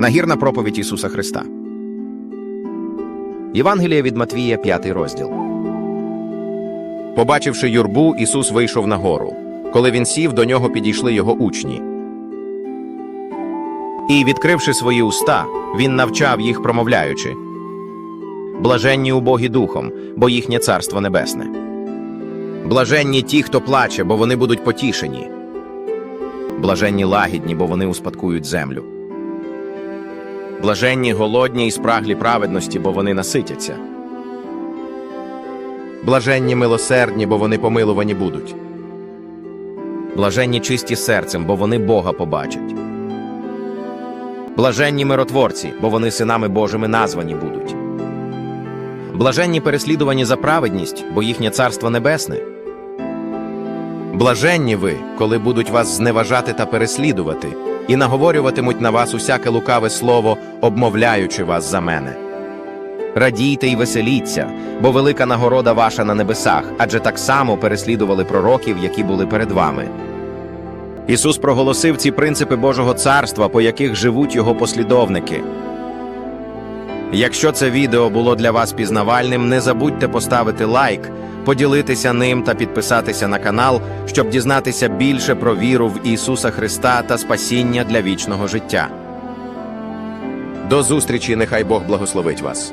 Нагірна проповідь Ісуса Христа. Євангеліє від Матвія, 5 розділ. Побачивши юрбу, Ісус вийшов на гору. Коли він сів, до нього підійшли його учні. І, відкривши свої уста, він навчав їх, промовляючи: Блаженні убогі духом, бо їхнє царство небесне. Блаженні ті, хто плаче, бо вони будуть потішені. Блаженні лагідні, бо вони успадкують землю. Блаженні голодні і спраглі праведності, бо вони наситяться. Блаженні милосердні, бо вони помилувані будуть. Блаженні чисті серцем, бо вони Бога побачать. Блаженні миротворці, бо вони синами Божими названі будуть. Блаженні переслідувані за праведність, бо їхнє царство небесне. Блаженні ви, коли будуть вас зневажати та переслідувати, і наговорюватимуть на вас усяке лукаве слово, обмовляючи вас за мене. Радійте й веселіться, бо велика нагорода ваша на небесах, адже так само переслідували пророків, які були перед вами. Ісус проголосив ці принципи Божого царства, по яких живуть його послідовники. Якщо це відео було для вас пізнавальним, не забудьте поставити лайк, поділитися ним та підписатися на канал, щоб дізнатися більше про віру в Ісуса Христа та спасіння для вічного життя. До зустрічі, нехай Бог благословить вас.